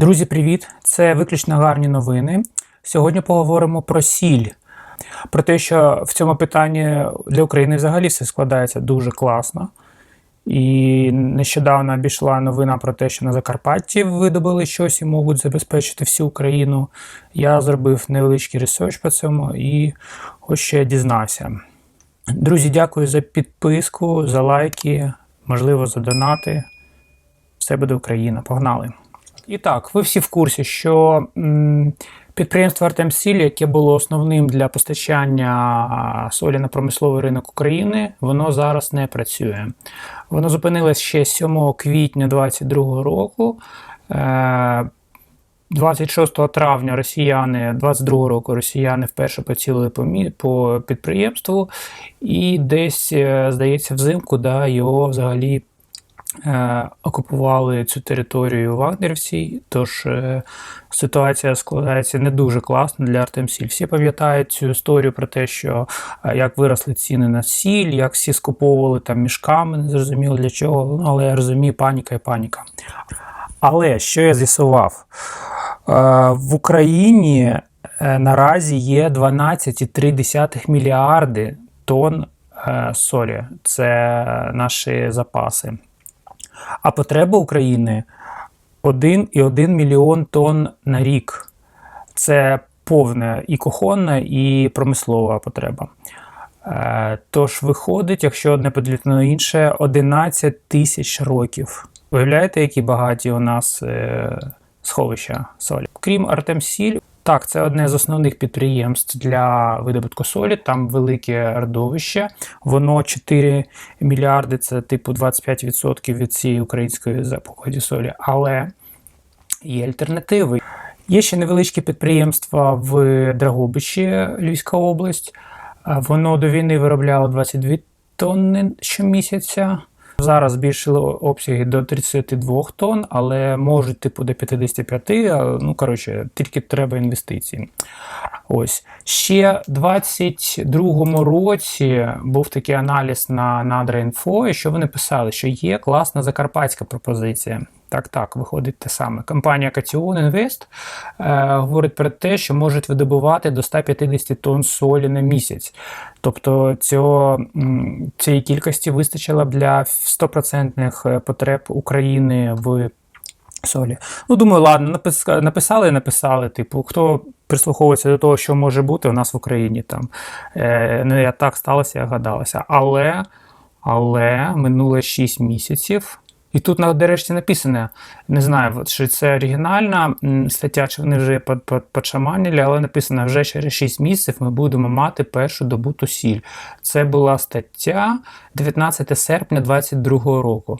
Друзі, привіт! Це виключно гарні новини. Сьогодні поговоримо про сіль. Про те, що в цьому питанні для України взагалі все складається дуже класно. І нещодавно обійшла новина про те, що на Закарпатті видобили щось і можуть забезпечити всю Україну. Я зробив невеличкий ресерч по цьому і ось ще дізнався. Друзі, дякую за підписку, за лайки, можливо, за донати. Все буде Україна. Погнали! І так, ви всі в курсі, що підприємство Артемсіль, яке було основним для постачання солі на промисловий ринок України, воно зараз не працює. Воно зупинилось ще 7 квітня 2022 року. Е, 26 травня росіяни 22 року росіяни вперше поцілили по, по підприємству, і десь, е, здається, взимку да, його взагалі е, окупували цю територію вагнерівці. Тож е, ситуація складається не дуже класно для Артемсіль. Всі пам'ятають цю історію про те, що е, як виросли ціни на сіль, як всі скуповували там мішками, не зрозуміло для чого. Ну, але я розумію, паніка і паніка. Але що я з'ясував? Е, В Україні е, наразі є 12,3 мільярди тонн е, солі. Це наші запаси. А потреба України 1,1 мільйон тонн на рік. Це повна і кухонна, і промислова потреба. Е, Тож виходить, якщо одне поділити на інше, 11 тисяч років. Уявляєте, які багаті у нас е, сховища солі? Крім Артемсіль, так, це одне з основних підприємств для видобутку солі. Там велике родовище. Воно 4 мільярди, це типу 25% від цієї української запаході солі. Але є альтернативи. Є ще невеличке підприємство в Драгобичі, Львівська область. Воно до війни виробляло 22 тонни щомісяця. Зараз збільшили обсяги до 32 тонн, але можуть типу до 55. Ну коротше, тільки треба інвестиції. Ось ще в 22-му році був такий аналіз на Надра.Інфо, що вони писали, що є класна закарпатська пропозиція. Так, так, виходить те саме. Компанія Катіон Інвест е, говорить про те, що можуть видобувати до 150 тонн солі на місяць. Тобто цього, цієї кількості вистачило б для 100% потреб України в солі. Ну, думаю, ладно, написали і написали. Типу, хто прислуховується до того, що може бути у нас в Україні там. Е, не я так сталося, як гадалося. Але, але минуло 6 місяців. І тут нарешті написано, не знаю, чи це оригінальна стаття, чи вони вже подшаманили, але написано, вже через 6 місяців ми будемо мати першу добуту сіль. Це була стаття 19 серпня 2022 року.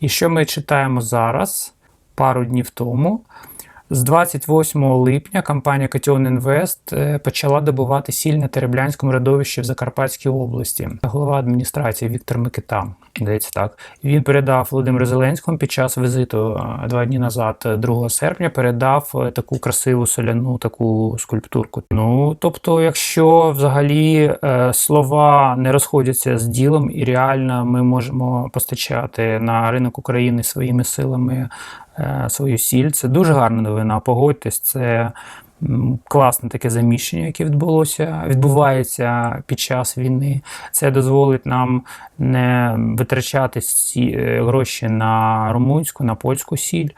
І що ми читаємо зараз, пару днів тому. З 28 липня компанія Катіон Інвест е, почала добувати сіль на Тереблянському родовищі в Закарпатській області. Голова адміністрації Віктор Микита, здається так. Він передав Володимиру Зеленському під час візиту е, два дні назад, е, 2 серпня, передав е, таку красиву соляну таку скульптурку. Ну тобто, якщо взагалі е, слова не розходяться з ділом, і реально ми можемо постачати на ринок України своїми силами е, свою сіль. Це дуже гарна новина. Погодьтесь, це класне таке заміщення, яке відбулося, відбувається під час війни. Це дозволить нам не витрачати е, гроші на румунську, на польську сіль.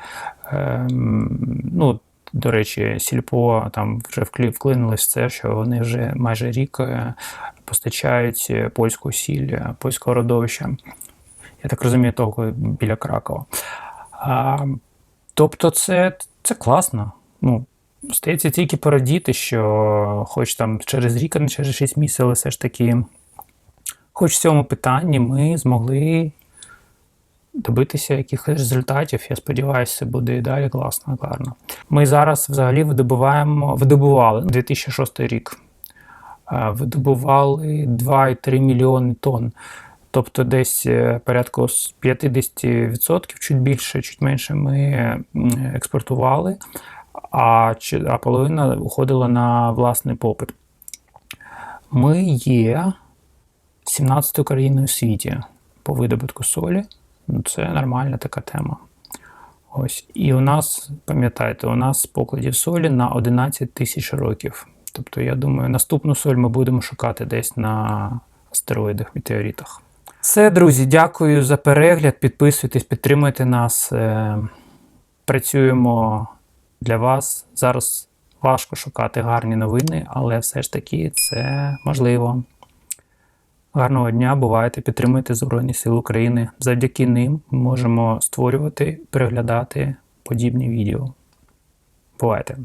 Ем, Ну, до речі, сільпо там вже вклинилось це, що вони вже майже рік е, постачають е, польську сіль, е, польського родовища. Я так розумію, того біля Кракова. Тобто, це, це класно. Ну, стається тільки порадіти, що хоч там через рік, а не через 6 місяців, але все ж таки, хоч в цьому питанні ми змогли добитися якихось результатів. Я сподіваюся, це буде і далі класно, гарно. Ми зараз взагалі видобуваємо, видобували 2006 рік. е, Видобували 2,3 мільйони тонн. Тобто десь е, порядку з 50%, чуть більше, чуть менше ми е, експортували, а, а половина уходила на власний попит. Ми є 17 країною у світі по видобутку солі. Ну, Це нормальна така тема. Ось. І у нас, пам'ятайте, у нас покладів солі на 11 тисяч років. Тобто, я думаю, наступну соль ми будемо шукати десь на астероїдах, метеоритах. Все, друзі, дякую за перегляд. Підписуйтесь, підтримуйте нас. Е, Працюємо для вас. Зараз важко шукати гарні новини, але все ж таки це можливо. Гарного дня, бувайте, підтримуйте Збройні Сили України. Завдяки ним ми можемо створювати, переглядати подібні відео. Бувайте!